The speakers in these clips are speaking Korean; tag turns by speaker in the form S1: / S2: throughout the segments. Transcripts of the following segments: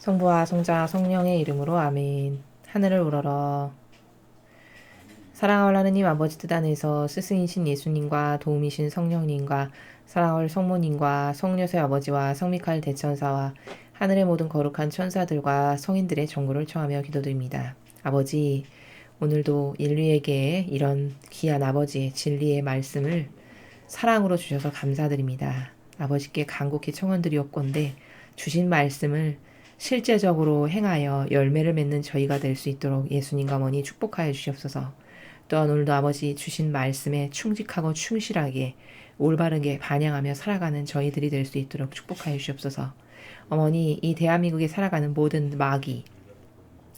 S1: 성부와 성자 성령의 이름으로 아멘. 하늘을 우러러 사랑하올 하느님 아버지 뜻 안에서 스승이신 예수님과 도움이신 성령님과 사랑하올 성모님과 성녀의 아버지와 성미카엘 대천사와 하늘의 모든 거룩한 천사들과 성인들의 정보를 청하며 기도드립니다. 아버지, 오늘도 인류에게 이런 귀한 아버지의 진리의 말씀을 사랑으로 주셔서 감사드립니다. 아버지께 간곡히 청원드리옵건데 주신 말씀을 실제적으로 행하여 열매를 맺는 저희가 될 수 있도록 예수님과 머니 축복하여 주시옵소서. 또한 오늘도 아버지 주신 말씀에 충직하고 충실하게 올바르게 반영하며 살아가는 저희들이 될 수 있도록 축복하여 주시옵소서. 어머니, 이 대한민국에 살아가는 모든 마귀,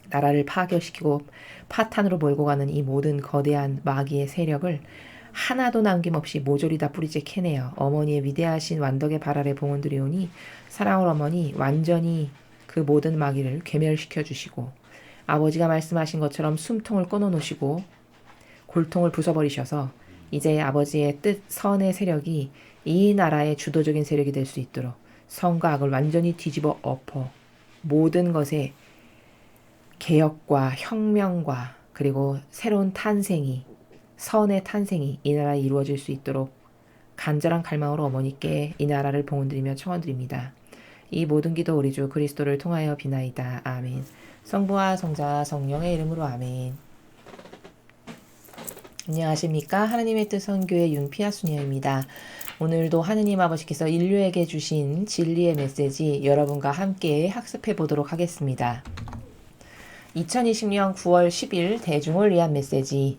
S1: 나라를 파괴시키고 파탄으로 몰고 가는 이 모든 거대한 마귀의 세력을 하나도 남김없이 모조리 다 뿌리째 캐내어 어머니의 위대하신 완덕의 발 아래 봉헌드리오니 사랑을 어머니 완전히 그 모든 마귀를 괴멸시켜 주시고 아버지가 말씀하신 것처럼 숨통을 끊어 놓으시고 골통을 부숴버리셔서 이제 아버지의 뜻 선의 세력이 이 나라의 주도적인 세력이 될 수 있도록 성과 악을 완전히 뒤집어 엎어 모든 것에 개혁과 혁명과 그리고 새로운 탄생이 선의 탄생이 이 나라에 이루어질 수 있도록 간절한 갈망으로 어머니께 이 나라를 봉헌드리며 청원드립니다. 이 모든 기도 우리 주 그리스도를 통하여 비나이다. 아멘. 성부와 성자 성령의 이름으로 아멘. 안녕하십니까? 하나님의 뜻 선교의 윤피아 수녀입니다. 오늘도 하느님 아버지께서 인류에게 주신 진리의 메시지 여러분과 함께 학습해 보도록 하겠습니다. 2020년 9월 10일 대중을 위한 메시지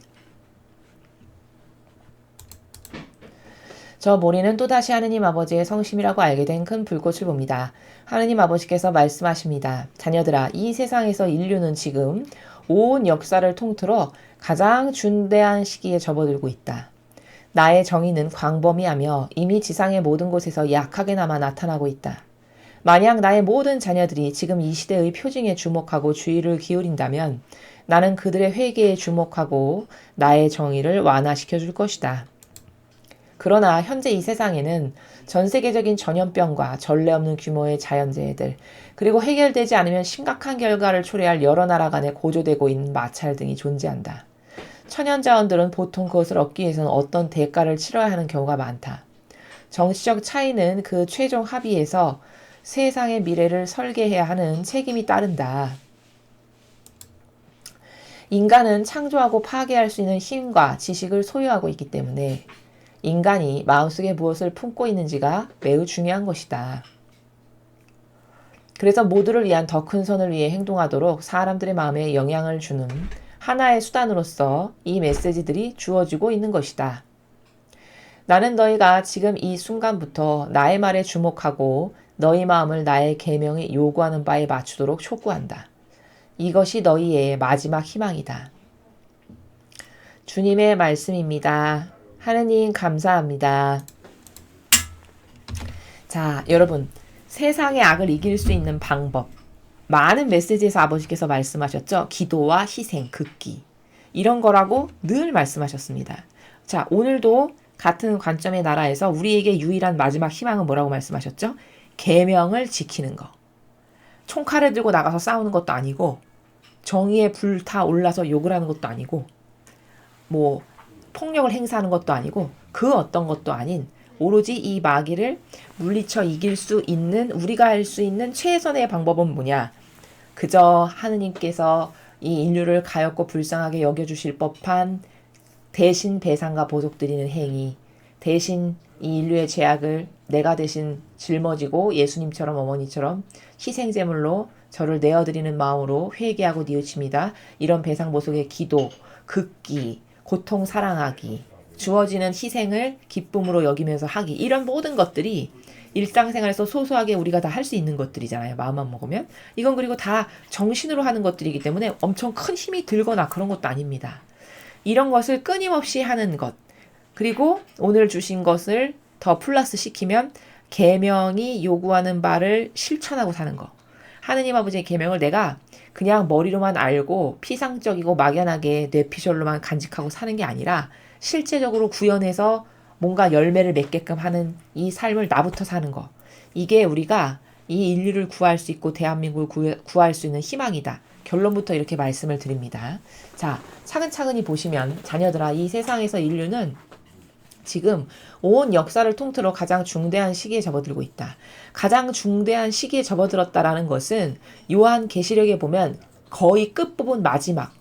S1: 저 모리는 또다시 하느님 아버지의 성심이라고 알게 된 큰 불꽃을 봅니다. 하느님 아버지께서 말씀하십니다. 자녀들아, 이 세상에서 인류는 지금 온 역사를 통틀어 가장 중대한 시기에 접어들고 있다. 나의 정의는 광범위하며 이미 지상의 모든 곳에서 약하게나마 나타나고 있다. 만약 나의 모든 자녀들이 지금 이 시대의 표징에 주목하고 주의를 기울인다면 나는 그들의 회개에 주목하고 나의 정의를 완화시켜 줄 것이다. 그러나 현재 이 세상에는 전 세계적인 전염병과 전례 없는 규모의 자연재해들, 그리고 해결되지 않으면 심각한 결과를 초래할 여러 나라 간에 고조되고 있는 마찰 등이 존재한다. 천연 자원들은 보통 그것을 얻기 위해서는 어떤 대가를 치러야 하는 경우가 많다. 정치적 차이는 그 최종 합의에서 세상의 미래를 설계해야 하는 책임이 따른다. 인간은 창조하고 파괴할 수 있는 힘과 지식을 소유하고 있기 때문에 인간이 마음속에 무엇을 품고 있는지가 매우 중요한 것이다. 그래서 모두를 위한 더 큰 선을 위해 행동하도록 사람들의 마음에 영향을 주는 하나의 수단으로서 이 메시지들이 주어지고 있는 것이다. 나는 너희가 지금 이 순간부터 나의 말에 주목하고 너희 마음을 나의 계명이 요구하는 바에 맞추도록 촉구한다. 이것이 너희의 마지막 희망이다. 주님의 말씀입니다. 하느님 감사합니다. 자, 여러분. 세상의 악을 이길 수 있는 방법. 많은 메시지에서 아버지께서 말씀하셨죠. 기도와 희생, 극기. 이런 거라고 늘 말씀하셨습니다. 자, 오늘도 같은 관점의 나라에서 우리에게 유일한 마지막 희망은 뭐라고 말씀하셨죠? 계명을 지키는 거. 총칼을 들고 나가서 싸우는 것도 아니고 정의에 불타 올라서 욕을 하는 것도 아니고 뭐 폭력을 행사하는 것도 아니고 그 어떤 것도 아닌 오로지 이 마귀를 물리쳐 이길 수 있는 우리가 할 수 있는 최선의 방법은 뭐냐? 그저 하느님께서 이 인류를 가엾고 불쌍하게 여겨주실 법한 대신 배상과 보석 드리는 행위, 대신 이 인류의 죄악을 내가 대신 짊어지고 예수님처럼 어머니처럼 희생제물로 저를 내어드리는 마음으로 회개하고 뉘우칩니다. 이런 배상 보석의 기도, 극기, 고통 사랑하기, 주어지는 희생을 기쁨으로 여기면서 하기 이런 모든 것들이 일상생활에서 소소하게 우리가 다 할 수 있는 것들이잖아요. 마음만 먹으면. 이건 그리고 다 정신으로 하는 것들이기 때문에 엄청 큰 힘이 들거나 그런 것도 아닙니다. 이런 것을 끊임없이 하는 것. 그리고 오늘 주신 것을 더 플러스 시키면 계명이 요구하는 바를 실천하고 사는 거. 하느님 아버지의 계명을 내가 그냥 머리로만 알고 피상적이고 막연하게 뇌피셜로만 간직하고 사는 게 아니라 실제적으로 구현해서 뭔가 열매를 맺게끔 하는 이 삶을 나부터 사는 거. 이게 우리가 이 인류를 구할 수 있고 대한민국을 구, 구할 수 있는 희망이다. 결론부터 이렇게 말씀을 드립니다. 자, 차근차근히 보시면 자녀들아 이 세상에서 인류는 지금 온 역사를 통틀어 가장 중대한 시기에 접어들고 있다. 가장 중대한 시기에 접어들었다라는 것은 요한 계시록에 보면 거의 끝부분 마지막.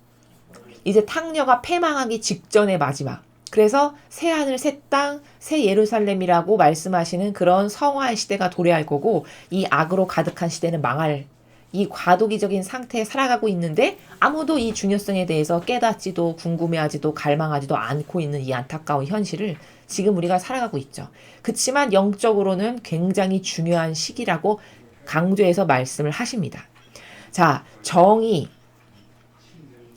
S1: 이제 탕녀가 패망하기 직전의 마지막. 그래서 새 하늘 새 땅, 새 예루살렘이라고 말씀하시는 그런 성화의 시대가 도래할 거고 이 악으로 가득한 시대는 망할 이 과도기적인 상태에 살아가고 있는데 아무도 이 중요성에 대해서 깨닫지도 궁금해하지도 갈망하지도 않고 있는 이 안타까운 현실을 지금 우리가 살아가고 있죠. 그렇지만 영적으로는 굉장히 중요한 시기라고 강조해서 말씀을 하십니다. 자, 정의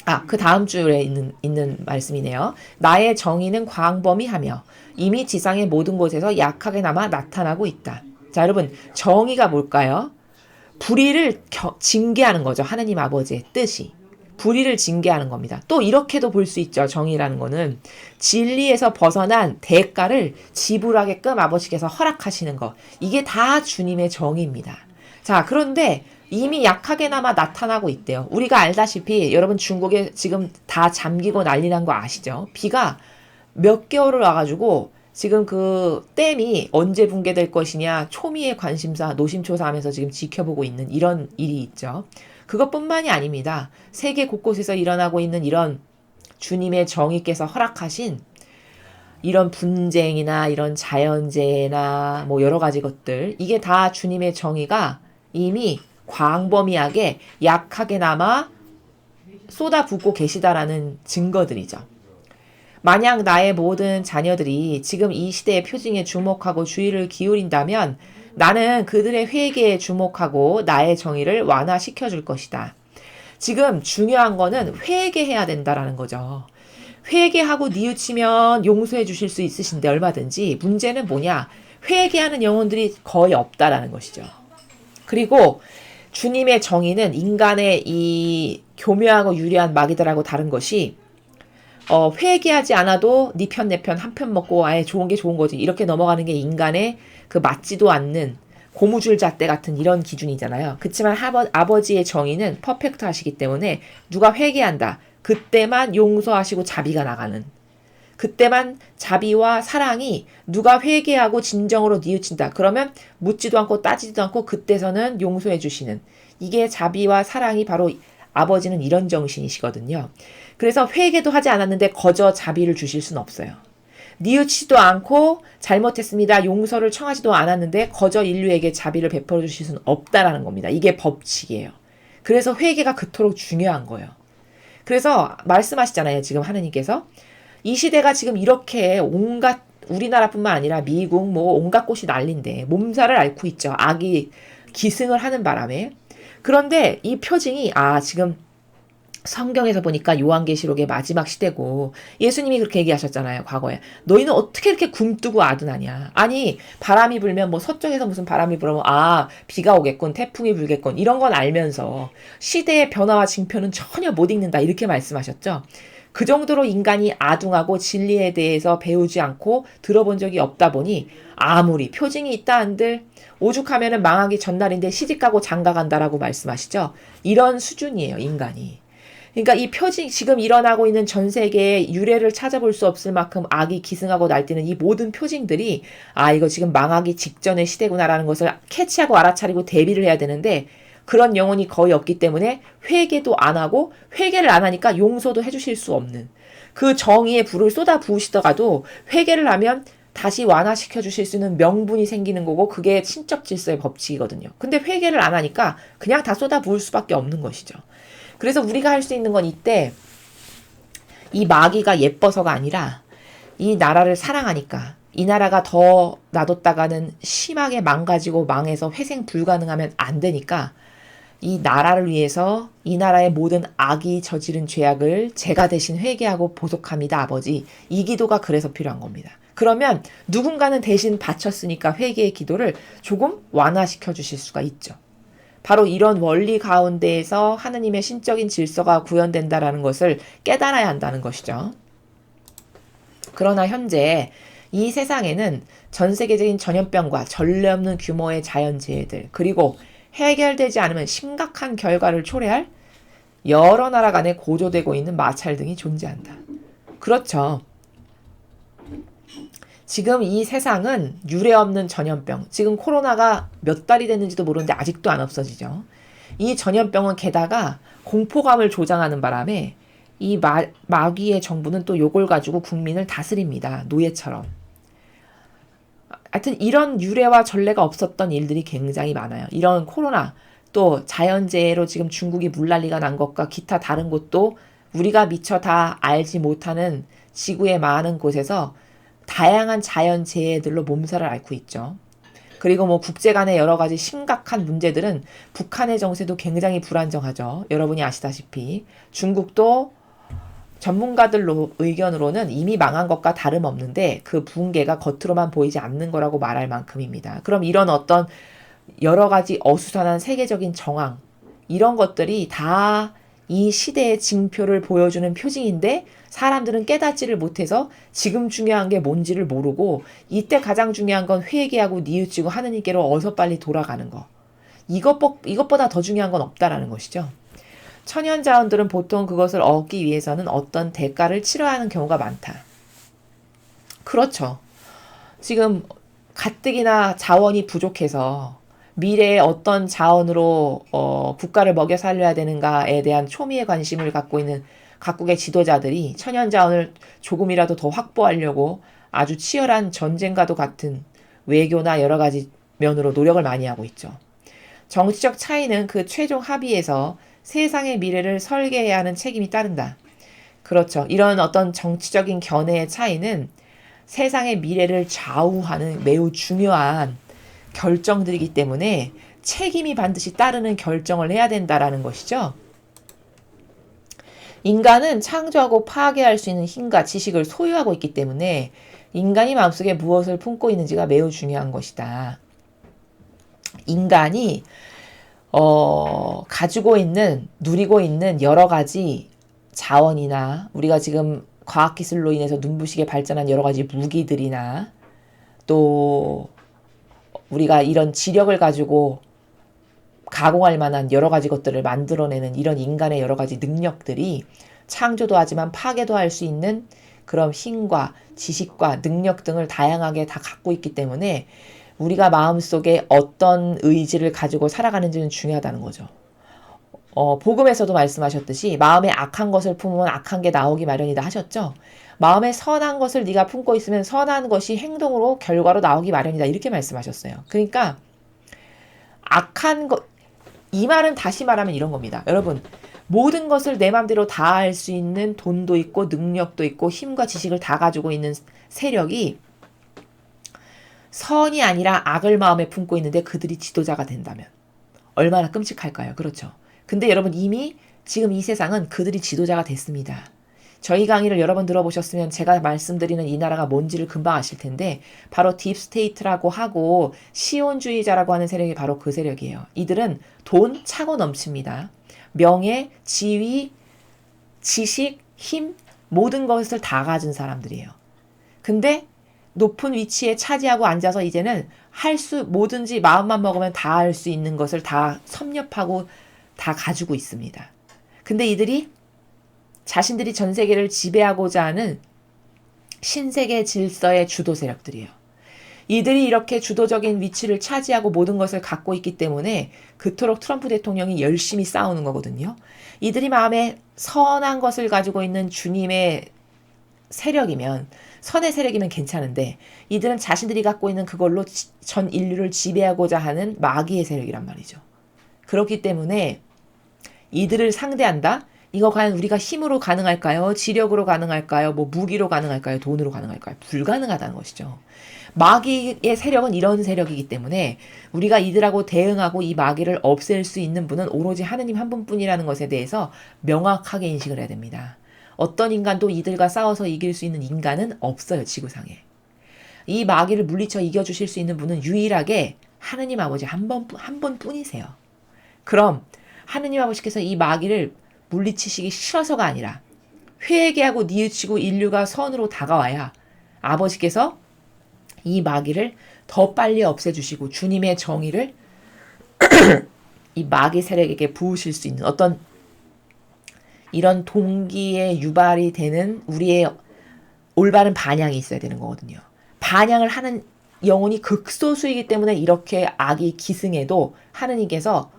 S1: 아, 그 다음 줄에 있는, 있는 말씀이네요. 나의 정의는 광범위하며 이미 지상의 모든 곳에서 약하게나마 나타나고 있다. 자, 여러분, 정의가 뭘까요? 불의를 겨, 징계하는 거죠. 하느님 아버지의 뜻이. 불의를 징계하는 겁니다. 또 이렇게도 볼 수 있죠. 정의라는 거는 진리에서 벗어난 대가를 지불하게끔 아버지께서 허락하시는 것. 이게 다 주님의 정의입니다. 자, 그런데 이미 약하게나마 나타나고 있대요. 우리가 알다시피 여러분 중국에 지금 다 잠기고 난리 난 거 아시죠? 비가 몇 개월을 와가지고 지금 그 댐이 언제 붕괴될 것이냐 초미의 관심사 노심초사하면서 지금 지켜보고 있는 이런 일이 있죠. 그것뿐만이 아닙니다. 세계 곳곳에서 일어나고 있는 이런 주님의 정의께서 허락하신 이런 분쟁이나 이런 자연재해나 뭐 여러 가지 것들 이게 다 주님의 정의가 이미 광범위하게 약하게나마 쏟아붓고 계시다라는 증거들이죠. 만약 나의 모든 자녀들이 지금 이 시대의 표징에 주목하고 주의를 기울인다면 나는 그들의 회개에 주목하고 나의 정의를 완화시켜 줄 것이다. 지금 중요한 거는 회개해야 된다라는 거죠. 회개하고 뉘우치면 용서해 주실 수 있으신데 얼마든지 문제는 뭐냐? 회개하는 영혼들이 거의 없다라는 것이죠. 그리고 주님의 정의는 인간의 이 교묘하고 유리한 마귀들하고 다른 것이 어, 회개하지 않아도 네 편 내 편 한 편 먹고 아예 좋은 게 좋은 거지 이렇게 넘어가는 게 인간의 그 맞지도 않는 고무줄 잣대 같은 이런 기준이잖아요. 그렇지만 아버지의 정의는 퍼펙트 하시기 때문에 누가 회개한다. 그때만 용서하시고 자비가 나가는 그때만 자비와 사랑이 누가 회개하고 진정으로 뉘우친다. 그러면 묻지도 않고 따지지도 않고 그때서는 용서해 주시는 이게 자비와 사랑이 바로 아버지는 이런 정신이시거든요. 그래서 회개도 하지 않았는데 거저 자비를 주실 수는 없어요. 뉘우치도 않고 잘못했습니다. 용서를 청하지도 않았는데 거저 인류에게 자비를 베풀어 주실 수는 없다라는 겁니다. 이게 법칙이에요. 그래서 회개가 그토록 중요한 거예요. 그래서 말씀하시잖아요. 지금 하느님께서 이 시대가 지금 이렇게 온갖 우리나라뿐만 아니라 미국 뭐 온갖 곳이 난린데 몸살을 앓고 있죠. 악이 기승을 하는 바람에. 그런데 이 표징이 아 지금 성경에서 보니까 요한계시록의 마지막 시대고 예수님이 그렇게 얘기하셨잖아요 과거에. 너희는 어떻게 이렇게 굼뜨고 아둔하냐? 아니 바람이 불면 뭐 서쪽에서 무슨 바람이 불으면 아 비가 오겠군 태풍이 불겠군 이런 건 알면서 시대의 변화와 징표는 전혀 못 읽는다 이렇게 말씀하셨죠 그 정도로 인간이 아둥하고 진리에 대해서 배우지 않고 들어본 적이 없다 보니 아무리 표징이 있다 한들 오죽하면은 망하기 전날인데 시집가고 장가간다라고 말씀하시죠. 이런 수준이에요, 인간이. 그러니까 이 표징 지금 일어나고 있는 전 세계의 유래를 찾아볼 수 없을 만큼 악이 기승하고 날뛰는 이 모든 표징들이 아 이거 지금 망하기 직전의 시대구나라는 것을 캐치하고 알아차리고 대비를 해야 되는데 그런 영혼이 거의 없기 때문에 회개도 안 하고 회개를 안 하니까 용서도 해주실 수 없는 그 정의의 불을 쏟아 부으시더라도 회개를 하면 다시 완화시켜 주실 수 있는 명분이 생기는 거고 그게 신적 질서의 법칙이거든요. 근데 회개를 안 하니까 그냥 다 쏟아 부을 수밖에 없는 것이죠. 그래서 우리가 할 수 있는 건 이때 이 마귀가 예뻐서가 아니라 이 나라를 사랑하니까 이 나라가 더 놔뒀다가는 심하게 망가지고 망해서 회생 불가능하면 안 되니까 이 나라를 위해서 이 나라의 모든 악이 저지른 죄악을 제가 대신 회개하고 보속합니다, 아버지. 이 기도가 그래서 필요한 겁니다. 그러면 누군가는 대신 바쳤으니까 회개의 기도를 조금 완화시켜 주실 수가 있죠. 바로 이런 원리 가운데에서 하느님의 신적인 질서가 구현된다라는 것을 깨달아야 한다는 것이죠. 그러나 현재 이 세상에는 전 세계적인 전염병과 전례 없는 규모의 자연재해들, 그리고 해결되지 않으면 심각한 결과를 초래할 여러 나라 간에 고조되고 있는 마찰 등이 존재한다. 그렇죠. 지금 이 세상은 유례 없는 전염병, 지금 코로나가 몇 달이 됐는지도 모르는데 아직도 안 없어지죠. 이 전염병은 게다가 공포감을 조장하는 바람에 이 마, 마귀의 정부는 또 요걸 가지고 국민을 다스립니다. 노예처럼. 하여튼 이런 유래와 전례가 없었던 일들이 굉장히 많아요. 이런 코로나 또 자연재해로 지금 중국이 물난리가 난 것과 기타 다른 곳도 우리가 미처 다 알지 못하는 지구의 많은 곳에서 다양한 자연재해들로 몸살을 앓고 있죠. 그리고 뭐 국제 간의 여러 가지 심각한 문제들은 북한의 정세도 굉장히 불안정하죠. 여러분이 아시다시피 중국도 전문가들 의견으로는 이미 망한 것과 다름없는데 그 붕괴가 겉으로만 보이지 않는 거라고 말할 만큼입니다. 그럼 이런 어떤 여러 가지 어수선한 세계적인 정황 이런 것들이 다 이 시대의 징표를 보여주는 표징인데 사람들은 깨닫지를 못해서 지금 중요한 게 뭔지를 모르고 이때 가장 중요한 건 회개하고 뉘우치고 하느님께로 어서 빨리 돌아가는 거. 이것, 이것보다 더 중요한 건 없다라는 것이죠. 천연 자원들은 보통 그것을 얻기 위해서는 어떤 대가를 치러야 하는 경우가 많다. 그렇죠. 지금 가뜩이나 자원이 부족해서 미래에 어떤 자원으로 어, 국가를 먹여 살려야 되는가에 대한 초미의 관심을 갖고 있는 각국의 지도자들이 천연 자원을 조금이라도 더 확보하려고 아주 치열한 전쟁과도 같은 외교나 여러 가지 면으로 노력을 많이 하고 있죠. 정치적 차이는 그 최종 합의에서 세상의 미래를 설계해야 하는 책임이 따른다. 그렇죠. 이런 어떤 정치적인 견해의 차이는 세상의 미래를 좌우하는 매우 중요한 결정들이기 때문에 책임이 반드시 따르는 결정을 해야 된다라는 것이죠. 인간은 창조하고 파괴할 수 있는 힘과 지식을 소유하고 있기 때문에 인간이 마음속에 무엇을 품고 있는지가 매우 중요한 것이다. 인간이 어, 가지고 있는, 누리고 있는 여러 가지 자원이나 우리가 지금 과학기술로 인해서 눈부시게 발전한 여러 가지 무기들이나 또 우리가 이런 지력을 가지고 가공할 만한 여러 가지 것들을 만들어내는 이런 인간의 여러 가지 능력들이 창조도 하지만 파괴도 할 수 있는 그런 힘과 지식과 능력 등을 다양하게 다 갖고 있기 때문에 우리가 마음속에 어떤 의지를 가지고 살아가는지는 중요하다는 거죠. 어, 복음에서도 말씀하셨듯이 마음에 악한 것을 품으면 악한 게 나오기 마련이다 하셨죠. 마음에 선한 것을 네가 품고 있으면 선한 것이 행동으로 결과로 나오기 마련이다 이렇게 말씀하셨어요. 그러니까 악한 것 이 말은 다시 말하면 이런 겁니다. 여러분 모든 것을 내 맘대로 다 할 수 있는 돈도 있고 능력도 있고 힘과 지식을 다 가지고 있는 세력이 선이 아니라 악을 마음에 품고 있는데 그들이 지도자가 된다면 얼마나 끔찍할까요? 그렇죠. 근데 여러분 이미 지금 이 세상은 그들이 지도자가 됐습니다. 저희 강의를 여러 번 들어보셨으면 제가 말씀드리는 이 나라가 뭔지를 금방 아실 텐데 바로 딥스테이트라고 하고 시온주의자라고 하는 세력이 바로 그 세력이에요. 이들은 돈 차고 넘칩니다. 명예, 지위, 지식, 힘 모든 것을 다 가진 사람들이에요. 근데 높은 위치에 차지하고 앉아서 이제는 할 수 뭐든지 마음만 먹으면 다 할 수 있는 것을 다 섭렵하고 다 가지고 있습니다. 근데 이들이 자신들이 전 세계를 지배하고자 하는 신세계 질서의 주도 세력들이에요. 이들이 이렇게 주도적인 위치를 차지하고 모든 것을 갖고 있기 때문에 그토록 트럼프 대통령이 열심히 싸우는 거거든요. 이들이 마음에 선한 것을 가지고 있는 주님의 세력이면 선의 세력이면 괜찮은데 이들은 자신들이 갖고 있는 그걸로 전 인류를 지배하고자 하는 마귀의 세력이란 말이죠. 그렇기 때문에 이들을 상대한다? 이거 과연 우리가 힘으로 가능할까요? 지력으로 가능할까요? 뭐 무기로 가능할까요? 돈으로 가능할까요? 불가능하다는 것이죠. 마귀의 세력은 이런 세력이기 때문에 우리가 이들하고 대응하고 이 마귀를 없앨 수 있는 분은 오로지 하느님 한 분뿐이라는 것에 대해서 명확하게 인식을 해야 됩니다. 어떤 인간도 이들과 싸워서 이길 수 있는 인간은 없어요, 지구상에. 이 마귀를 물리쳐 이겨주실 수 있는 분은 유일하게 하느님 아버지 한 번, 한 번뿐이세요. 그럼 하느님 아버지께서 이 마귀를 물리치시기 싫어서가 아니라 회개하고 뉘우치고 인류가 선으로 다가와야 아버지께서 이 마귀를 더 빨리 없애주시고 주님의 정의를 이 마귀 세력에게 부으실 수 있는 어떤 이런 동기에 유발이 되는 우리의 올바른 반향이 있어야 되는 거거든요. 반향을 하는 영혼이 극소수이기 때문에 이렇게 악이 기승해도 하느님께서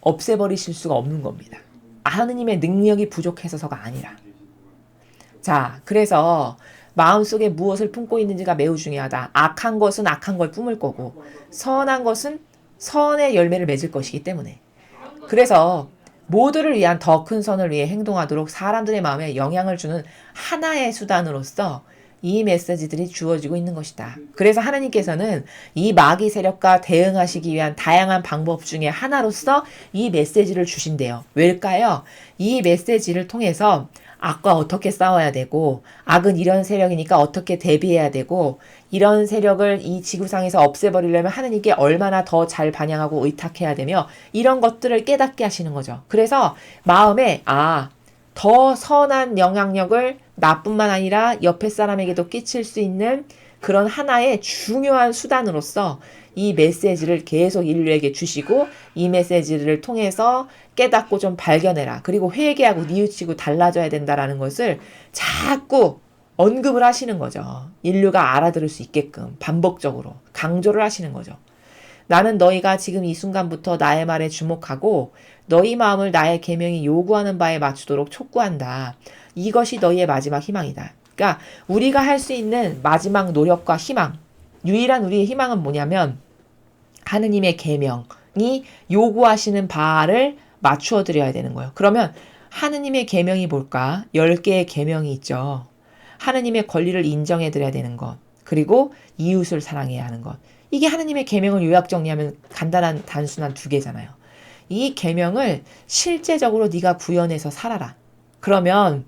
S1: 없애버리실 수가 없는 겁니다. 하느님의 능력이 부족해서가 아니라. 자, 그래서 마음속에 무엇을 품고 있는지가 매우 중요하다. 악한 것은 악한 걸 품을 거고, 선한 것은 선의 열매를 맺을 것이기 때문에. 그래서 모두를 위한 더 큰 선을 위해 행동하도록 사람들의 마음에 영향을 주는 하나의 수단으로서 이 메시지들이 주어지고 있는 것이다. 그래서 하나님께서는 이 마귀 세력과 대응하시기 위한 다양한 방법 중에 하나로서 이 메시지를 주신대요. 왜일까요? 이 메시지를 통해서 악과 어떻게 싸워야 되고 악은 이런 세력이니까 어떻게 대비해야 되고 이런 세력을 이 지구상에서 없애버리려면 하느님께 얼마나 더 잘 반영하고 의탁해야 되며 이런 것들을 깨닫게 하시는 거죠. 그래서 마음에 아, 더 선한 영향력을 나뿐만 아니라 옆에 사람에게도 끼칠 수 있는 그런 하나의 중요한 수단으로서 이 메시지를 계속 인류에게 주시고 이 메시지를 통해서 깨닫고 좀 발견해라. 그리고 회개하고 뉘우치고 달라져야 된다라는 것을 자꾸 언급을 하시는 거죠. 인류가 알아들을 수 있게끔 반복적으로 강조를 하시는 거죠. 나는 너희가 지금 이 순간부터 나의 말에 주목하고 너희 마음을 나의 계명이 요구하는 바에 맞추도록 촉구한다. 이것이 너희의 마지막 희망이다. 그러니까 우리가 할 수 있는 마지막 노력과 희망, 유일한 우리의 희망은 뭐냐면 하느님의 계명이 요구하시는 바를 맞추어 드려야 되는 거예요. 그러면 하느님의 계명이 뭘까? 10개의 계명이 있죠. 하느님의 권리를 인정해 드려야 되는 것. 그리고 이웃을 사랑해야 하는 것. 이게 하느님의 계명을 요약 정리하면 간단한 단순한 두 개잖아요. 이 계명을 실제적으로 네가 구현해서 살아라. 그러면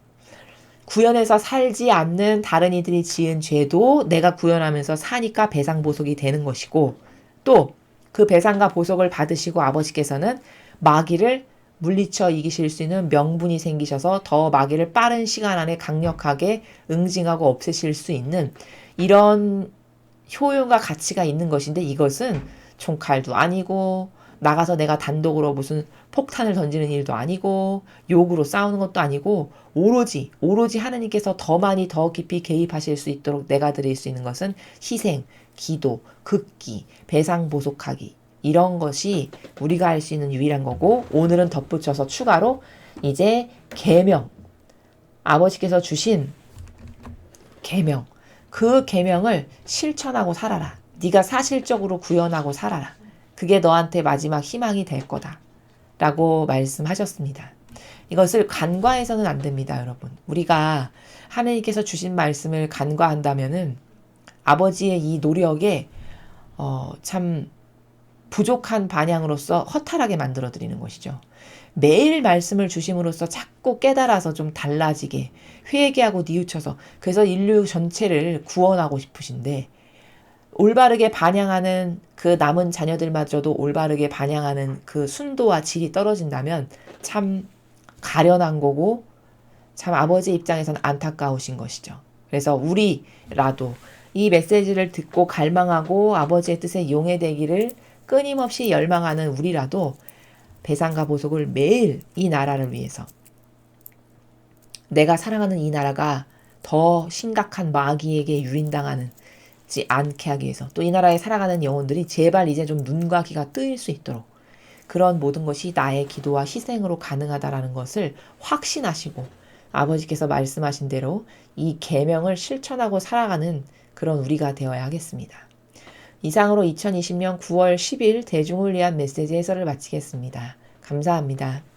S1: 구현해서 살지 않는 다른 이들이 지은 죄도 내가 구현하면서 사니까 배상 보속이 되는 것이고 또 그 배상과 보속을 받으시고 아버지께서는 마귀를 물리쳐 이기실 수 있는 명분이 생기셔서 더 마귀를 빠른 시간 안에 강력하게 응징하고 없애실 수 있는 이런 효용과 가치가 있는 것인데 이것은 총칼도 아니고 나가서 내가 단독으로 무슨 폭탄을 던지는 일도 아니고 욕으로 싸우는 것도 아니고 오로지 오로지 하나님께서 더 많이 더 깊이 개입하실 수 있도록 내가 드릴 수 있는 것은 희생, 기도, 극기, 배상 보속하기 이런 것이 우리가 할 수 있는 유일한 거고 오늘은 덧붙여서 추가로 이제 계명 아버지께서 주신 계명 그 계명을 실천하고 살아라. 네가 사실적으로 구현하고 살아라. 그게 너한테 마지막 희망이 될 거다. 라고 말씀하셨습니다. 이것을 간과해서는 안 됩니다, 여러분. 우리가 하느님께서 주신 말씀을 간과한다면은 아버지의 이 노력에 어, 참 부족한 반향으로서 허탈하게 만들어 드리는 것이죠. 매일 말씀을 주심으로써 자꾸 깨달아서 좀 달라지게 회개하고 뉘우쳐서 그래서 인류 전체를 구원하고 싶으신데 올바르게 반영하는 그 남은 자녀들마저도 올바르게 반영하는 그 순도와 질이 떨어진다면 참 가련한 거고 참 아버지 입장에서는 안타까우신 것이죠. 그래서 우리라도 이 메시지를 듣고 갈망하고 아버지의 뜻에 용해되기를 끊임없이 열망하는 우리라도 배상과 보속을 매일 이 나라를 위해서 내가 사랑하는 이 나라가 더 심각한 마귀에게 유린당하는 지 않게 하기 위해서 또 이 나라에 살아가는 영혼들이 제발 이제 좀 눈과 귀가 뜨일 수 있도록 그런 모든 것이 나의 기도와 희생으로 가능하다라는 것을 확신하시고 아버지께서 말씀하신 대로 이 계명을 실천하고 살아가는 그런 우리가 되어야 하겠습니다. 이상으로 2020년 9월 10일 대중을 위한 메시지 해설을 마치겠습니다. 감사합니다.